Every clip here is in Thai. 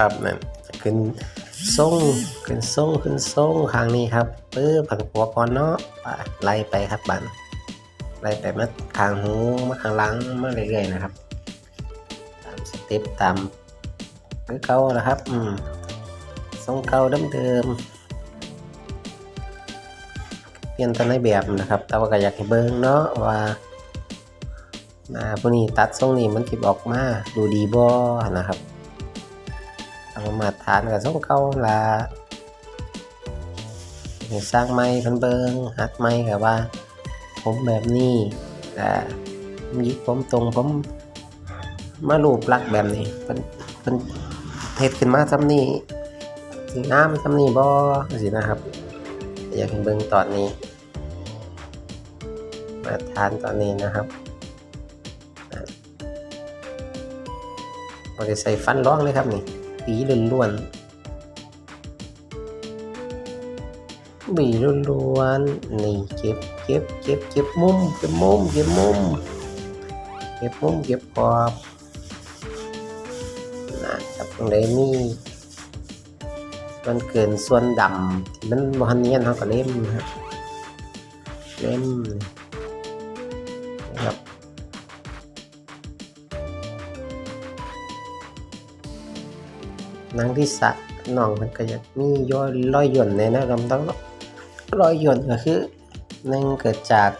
ครับนั่นจะขึ้นส่งขึ้นส่งขึ้นส่งข้างนี้ครับปื้อผังหัวก่อนเนาะไปไล่ไปครับบันไล่ไปมาข้างหูมาข้างหลังมาเรื่อยๆนะครับ ตามสเต็ปตามคือเก่านะครับ อืมทรงเก่าเดิมๆเปลี่ยนตัวในแบบนะครับ แต่ว่าก็อยากให้เบิ่งเนาะว่าหน้าผู้นี้ตัดทรงนี้มันสิออกมาดูดีบ่นะครับ เอามาตรฐานกับทรงเก่าละสร้างไม้เพิ่นเบิ่งหัดไม้กับว่า ผมแบบนี้แต่ยิกผมตรงผมมารูปลักแบบนี้เป็นเป็นเฮ็ดขึ้นมาซำนี้สิงามซำนี้บ่สินะครับ อยากให้เบิ่งตอนนี้ มาทานตอนนี้นะครับบ่ได้ใส่ฟันร้องเลยครับนี่ ปีล้วนๆบีล้วนๆนี่เก็บเก็บเก็บเก็บมุมเก็บมุมเก็บมุมเก็บมุมเก็บขอบนะครับตรงไหนมีมันเกินส่วนดำที่มันวันเนียนเฮาก็เล่มนะครับเล่มนะครับ นางที่สะน้องมันก็อยากมีย้อยรอยหย่นในนะลำต้องรอยหย่นก็คือหนึ่งเกิดจาก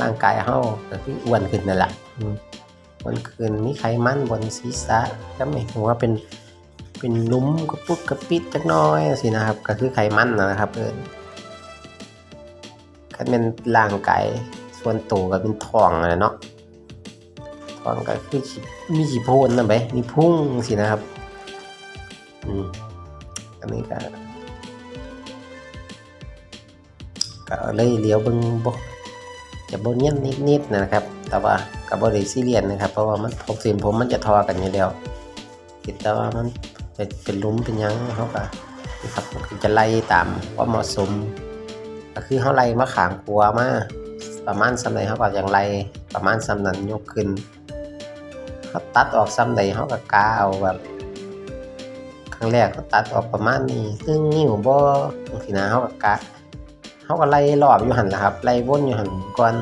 ร่างกายเฮาก็คืออ้วนขึ้นนั่นแหละอืมบนคืนมีไขมันบนศีรษะก็ไม่ถึงว่าเป็นเป็นลุ้มกระปุกกระปิดจักน้อยสินะครับ ก็คือไขมันนะครับเอินก็เป็นร่างกายส่วนตัวก็เป็นท้องนะเนาะ ท้องก็คือสิมีสีโพนนะไปมีพุ่งสินะครับอืมอันนี้ก็ก็เลยเลี้ยวเบิ่งบ่จะโบเนียนนิดๆนะครับ แต่ว่ากับบริซีเรียนนะครับ เพราะว่ามันผมสินผมมันจะทอกันอยู่แล้วคิดแต่ว่ามันเป็นเป็นลุ้มเป็นยังเขาก็นะครับจะไล่ตามว่าเหมาะสม ก็คือเขาไล่มาขางครัวมาประมาณซ้ำใดเขาก็อยังไล่ประมาณซ้ำนันยกขึ้น เขาตัดออกซ้ำใดเขาก็กาเอาแบบครั้งแรกเขาตัดออกประมาณนี้ซึ่งนิ้วบ่บางทีนะเขาก็กะเขาก็ไล่รอบอยู่หันละครับไล่วนอยู่หันก่อน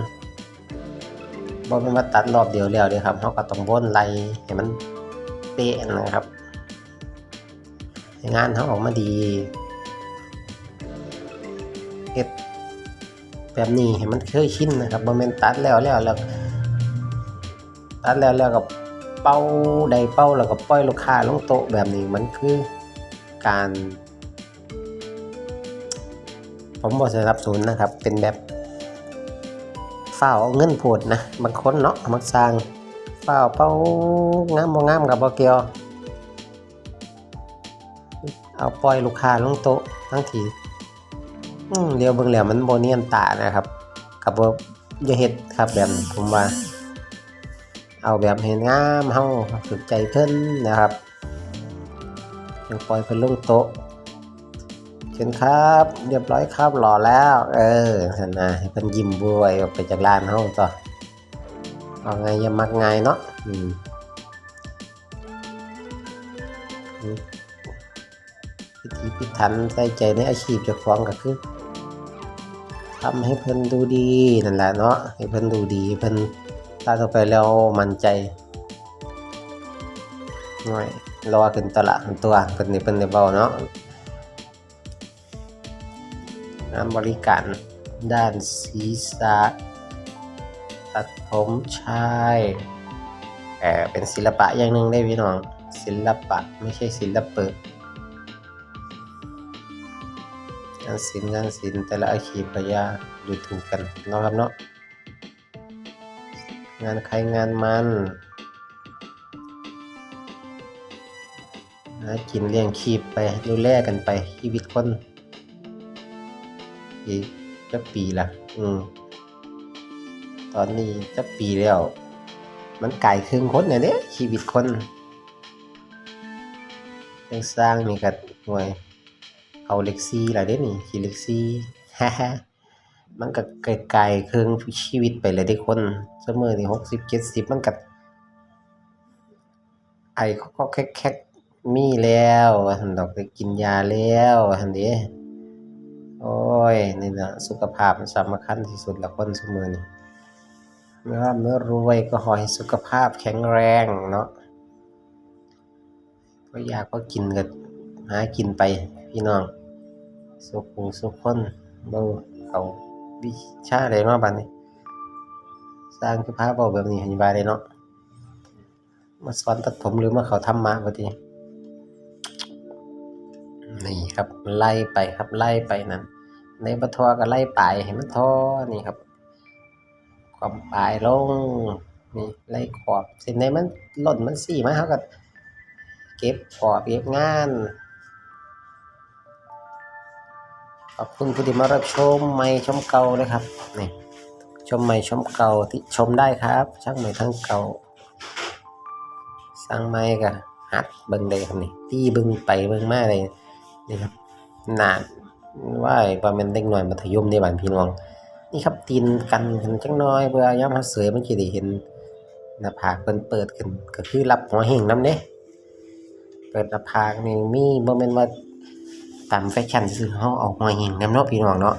บ่เป็นว่าตัดรอบเดียวแล้วเด้ครับเขาก็ต้องวนไล่ให้มันเป๊ะนะครับงานเขาออกมาดีเฮ็ดแบบนี้ให้มันเคยชินนะครับบ่แม่นตัดแล้วแล้วแล้วตัดแล้วแล้วก็ เป้าใดเป้าแล้วก็ปล่อยลูกค้าลงโต๊ะแบบนี้มันคือการ ผมบอกสนับสนุนนะครับ เป็นแบบฝ้าเอาเงินโผดนะบางคนเนาะมักสร้างฝ้าเป้างามบ่งามกับบ่เกี่ยวเอาปล่อยลูกค้าลงโต๊ะทั้งทีเรียวเบิ่งแล้วมันบ่เนียนตานะครับกับบ่อย่าเฮ็ดครับแบบผมว่า เอาแบบเห็นงามเฮาถูกใจเพิ่นนะครับยังปล่อยเพิ่นลงโต๊ะเชิญครับ เรียบร้อยครับหล่อแล้ว เออนั่นนะให้เพิ่นยิ้มบวยออกไปจากร้านเฮาต่อเอาไงย่ามักง่ายเนาะอืมพิธีพิถันใส่ใจในอาชีพเจ้าของก็คือทำให้เพิ่นดูดีนั่นแหละเนาะให้เพิ่นดูดีเพิ่น ตาต่อไปแล้วมันใจน่อยรอขึ้นตละตัวเพิ่นนี่เพิ่นได้เบาเนาะงานบริการด้านศีรษะตัดผมชายเออเป็นศิลปะอย่างหนึ่งได้พี่น้อง ศิลปะไม่ใช่ศิลปะงานศิลป์งานศิลป์แต่ละอาชีพก็ยาดูถูกกันเนาะครับเนาะ งานใครงานมันหากินเลี้ยงชีพไปดูแลกันไปชีวิตคนอีกจะปีละอืมตอนนี้จะปีแล้ว มันไก่ครึ่งคนเนี่ยเนี่ยชีวิตคนยังสร้างนี่กับหน่วย เอาเล็กซี่ละเด้นี่ชีเล็กซี่ฮ่าฮ่า มันก็ไกลๆครึ่งชีวิตไปเลยได้คนเสมอนี่หกสิบเจ็ดสิบมันกับอข้ก็แคกๆมีแล้วว่าซั่นดอกได้กินยาแล้วว่าซั่นเด้โอ้ยนี่น่ะสุขภาพมันสำคัญที่สุดล้วคนซุมื้อนี้เมื่อเมื่อรวยก็ขอให้สุขภาพแข็งแรงเนาะบ่อยากบ่กินก็หากินไปพี่น้องสุขุสุขคนบ่เขา วิชาใดเนาะบัดนี้ สร้างคือพาเว้าแบบนี้ให้ว่าได้เนาะมาสอนตัดผมหรือมาเขาธรรมะบัดนี้นี่ครับไล่ไปครับไล่ไปนั่นในบ่ทอก็ไล่ไปลายให้มันทอนี่ครับ ความปลายลงนี่ไล่ขอบเส้นใดมันหล่นมันซี้มาเราก็เก็บขอบเก็บงาน ขอบคุณผู้ที่มารับชมใหม่ชมเก่าเลยครับนี่ชมใหม่ชมเก่าที่ชมได้ครับทั้งใหม่ทั้งเก่า สร้างใหม่ก็หัดเบิ่งได้ครับนี่ตีเบิ่งไปเบิ่งมาได้นี่ครับหนาว่าว่าแม่นเด็กน้อยมัธยมในบ้านพี่น้อง นี่ครับตีนกันกันจักหน่อยเพื่อยามเฮาเสยมันสิได้เห็นหน้าผากเพิ่นเปิดขึ้นก็คือรับหัวเหงน้ำเด้เปิดหน้าผากนี่มีบ่แม่นว่า ตามแฟชั่นซื่อเฮาเอาหัวเห็งนำเนาะพี่น้องเนาะ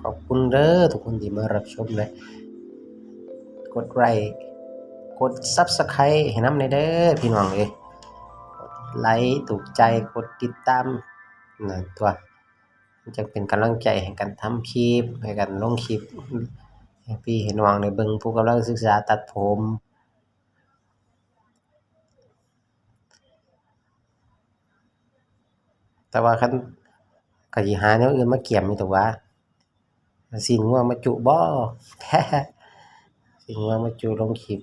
ขอบคุณเด้อทุกคนที่มารับชมและกดไลค์กด Subscribe ให้น้ำหน่อยเด้อพี่น้องเอ้ยกดไลค์ถูกใจกดติดตามนั่นตัวจะเป็นกำลังใจให้กันทำคลิปให้กันลงคลิปพี่ให้น้องได้เบิงผู้กำลังศึกษาตัดผม แต่ว่าคันก็สิหาแนวอื่นมาเกี่ยมอยู่ตัววะสินงัวมาจุบ่สินงัวมาจุลงคลิป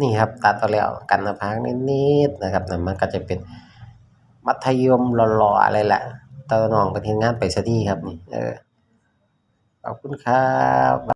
นี่ครับตัดเอแล้วกันน้าผากนิดๆนะครับนั่นมันก็จะเป็นมัธยมหล่อๆอะไรแหละแต่น้องเพิ่นเฮ็ดงานไปรษณีย์ครับนี่เออขอบคุณครับ